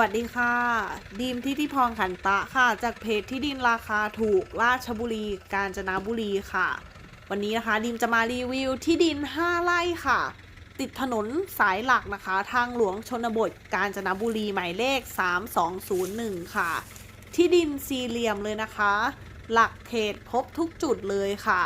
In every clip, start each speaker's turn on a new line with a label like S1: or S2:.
S1: วัสดีค่ะ ดีมทิติพรขันตะค่ะ จากเพจที่ดินราคาถูกราชบุรี กาญจนบุรีค่ะ วันนี้นะคะดีมจะมารีวิวที่ดิน 5 ไร่ค่ะ ติดถนนสายหลักนะคะ ทางหลวงชนบท กาญจนบุรีหมายเลข 3201 ค่ะ ที่ดินสี่เหลี่ยมเลยนะคะ หลักเขตครบทุกจุดเลยค่ะ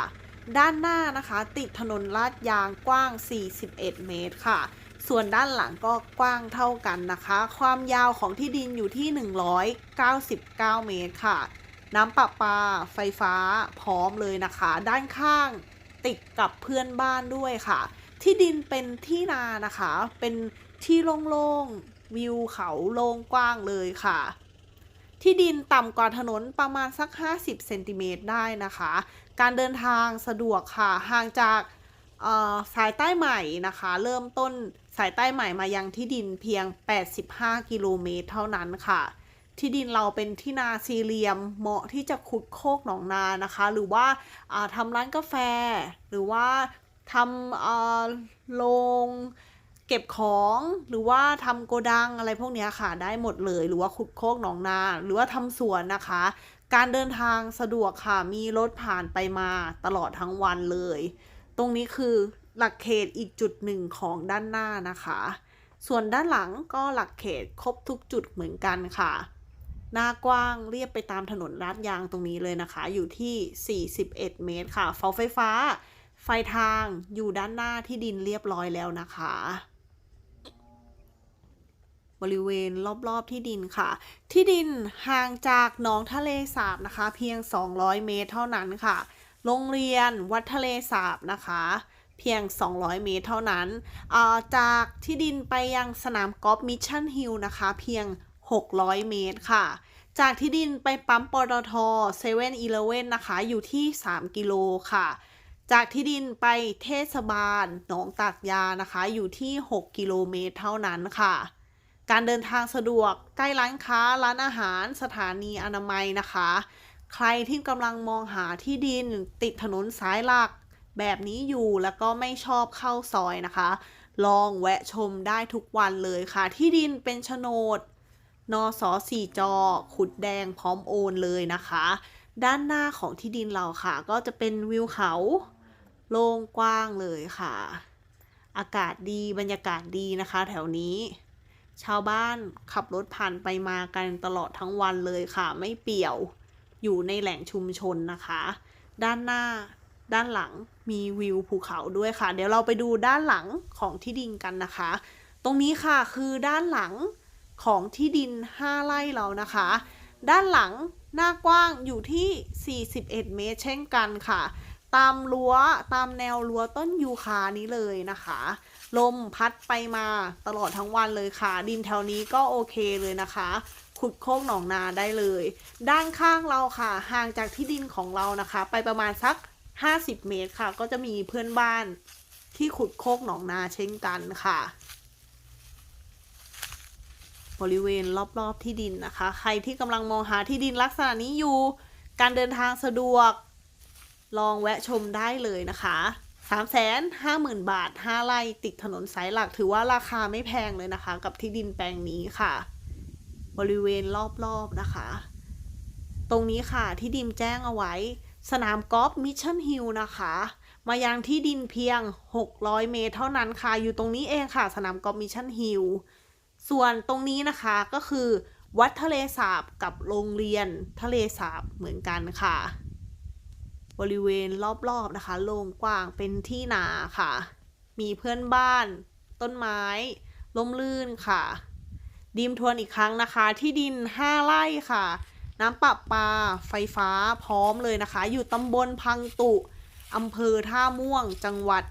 S1: ด้านหน้านะคะ ติดถนนลาดยางกว้าง 41 เมตรค่ะ ส่วนด้านหลังก็กว้างเท่ากันนะคะ ความยาวของที่ดินอยู่ที่ 199 เมตรค่ะ น้ำประปา ไฟฟ้าพร้อมเลยนะคะ ด้านข้างติดกับเพื่อนบ้านด้วยค่ะ ที่ดินเป็นที่นานะคะ เป็นที่โล่งๆ วิวเขาโล่งกว้างเลยค่ะ ที่ดินต่ำกว่าถนนประมาณสัก 50 เซนติเมตรได้นะคะ การเดินทางสะดวกค่ะ ห่างจากสายใต้ใหม่นะคะ เริ่มต้น สายใต้ใหม่มายังที่ดินเพียง 85 กิโลเมตรเท่านั้นค่ะ ที่ดินเราเป็นที่นาสี่เหลี่ยมเหมาะที่จะขุดโคกหนองนานะคะ หรือว่าาทำร้านกาแฟ หรือว่าทำโรงเก็บของหรือว่าทำโกดังอะไรพวกนี้ค่ะได้หมดเลยหรือว่าขุดโคกหนองนา หรือว่าทำสวนนะคะ การเดินทางสะดวกค่ะมีรถผ่านไปมาตลอดทั้งวันเลย ตรงนี้คือ หลักเขตอีกจุดหนึ่งของด้านหน้านะคะ ส่วนด้านหลังก็หลักเขตครบทุกจุดเหมือนกันค่ะ หน้ากว้างเรียบไปตามถนนลาดยางตรงนี้เลยนะคะ อยู่ที่ 41 เมตรค่ะเสาไฟฟ้า ไฟทางอยู่ด้านหน้าที่ดินเรียบร้อยแล้วนะคะ บริเวณรอบๆที่ดินค่ะ ที่ดินห่างจากหนองทะเลสาบนะคะ เพียง 200 เมตรเท่านั้นค่ะ โรงเรียนวัดทะเลสาบนะคะ เพียง 200 เมตรเท่านั้นาจากที่ดินไปยังสนามกอล์ฟมิชชั่นฮิลนะคะ เพียง 600 เมตรค่ะ จากที่ดินไปปั๊มปตทเซเว่นอีเลเว่นนะคะ อยู่ที่ 3 กิโลค่ะ จากที่ดินไปเทศบาลหนองตากยานะคะ อยู่ที่ 6 กิโลเมตรเท่านั้นค่ะการเดินทางสะดวกใกล้ร้านค้าร้านอาหารสถานีอนามัยนะคะ ใครที่กำลังมองหาที่ดินติดถนนสายหลัก แบบนี้อยู่แล้วก็ไม่ชอบเข้าซอยนะคะ ลองแวะชมได้ทุกวันเลยค่ะ ที่ดินเป็นโฉนดนอสสี่จอ ขุดแดงพร้อมโอนเลยนะคะ ด้านหน้าของที่ดินเราค่ะ ก็จะเป็นวิวเขาโล่งกว้างเลยค่ะ อากาศดีบรรยากาศดีนะคะ แถวนี้ ชาวบ้านขับรถผ่านไปมากันตลอดทั้งวันเลยค่ะ ไม่เปี่ยวอยู่ในแหล่งชุมชนนะคะ ด้านหน้า ด้านหลังมีวิวภูเขาด้วยค่ะ เดี๋ยวเราไปดูด้านหลังของที่ดินกันนะคะ ตรงนี้ค่ะคือด้านหลังของที่ดิน 5 ไร่เรานะคะ ด้านหลังหน้ากว้างอยู่ที่ 41 เมตรเช่นกันค่ะ ตามรั้วตามแนวรั้วต้นยูคานี้เลยนะคะ ลมพัดไปมาตลอดทั้งวันเลยค่ะ ดินแถวนี้ก็โอเคเลยนะคะขุดโคกหนองนาได้เลย ด้านข้างเราค่ะ ห่างจากที่ดินของเรานะคะ ไปประมาณสัก 50 เมตรค่ะ ก็จะมีเพื่อนบ้านที่ขุดโคกหนองนาเช่นกันค่ะ บริเวณรอบๆที่ดินนะคะ ใครที่กำลังมองหาที่ดินลักษณะนี้อยู่ การเดินทางสะดวก ลองแวะชมได้เลยนะคะ350,000 บาท 5ไร่ติดถนนสายหลักถือว่าราคาไม่แพงเลยนะคะ กับที่ดินแปลงนี้ค่ะ บริเวณรอบๆนะคะ ตรงนี้ค่ะที่ดิมแจ้งเอาไว้ สนามกอล์ฟมิชชั่นฮิลนะคะ มายังที่ดินเพียง 600 เมตรเท่านั้นค่ะ อยู่ตรงนี้เองค่ะ สนามกอล์ฟมิชชั่นฮิลส่วนตรงนี้นะคะก็คือวัดทะเลสาบกับโรงเรียนทะเลสาบเหมือนกันค่ะ บริเวณรอบๆนะคะโล่งกว้างเป็นที่นาค่ะ มีเพื่อนบ้าน ต้นไม้ล่มลื่นค่ะ ดิมทวนอีกครั้งนะคะ ที่ดิน 5 ไร่ค่ะ น้ำประปา ไฟฟ้าพร้อมเลยนะคะ อยู่ตำบลพังตุอำเภอท่าม่วง จังหวัด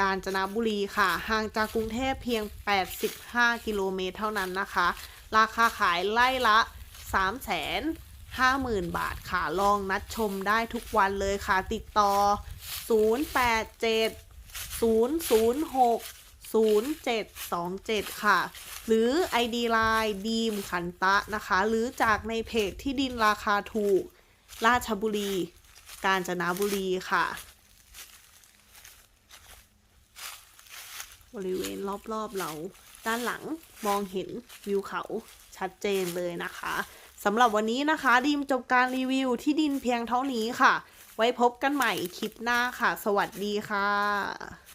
S1: กาญจนบุรีค่ะ ห่างจากกรุงเทพเพียง 85 กิโลเมตรเท่านั้นนะคะ ราคาขายไล่ละ 3 5 0 0 0 0 บาทค่ะ ลองนัดชมได้ทุกวันเลยค่ะ ติดต่อ 087 006 0727 ค่ะ หรือ ID Line ดีมขันตะนะคะ หรือจากในเพจที่ดินราคาถูก ราชบุรี กาญจนบุรีค่ะ บริเวณรอบๆเราด้านหลังมองเห็นวิวเขาชัดเจนเลยนะคะสำหรับวันนี้นะคะดีมจบการรีวิวที่ดินเพียงเท่านี้ค่ะ ไว้พบกันใหม่คลิปหน้าค่ะ สวัสดีค่ะ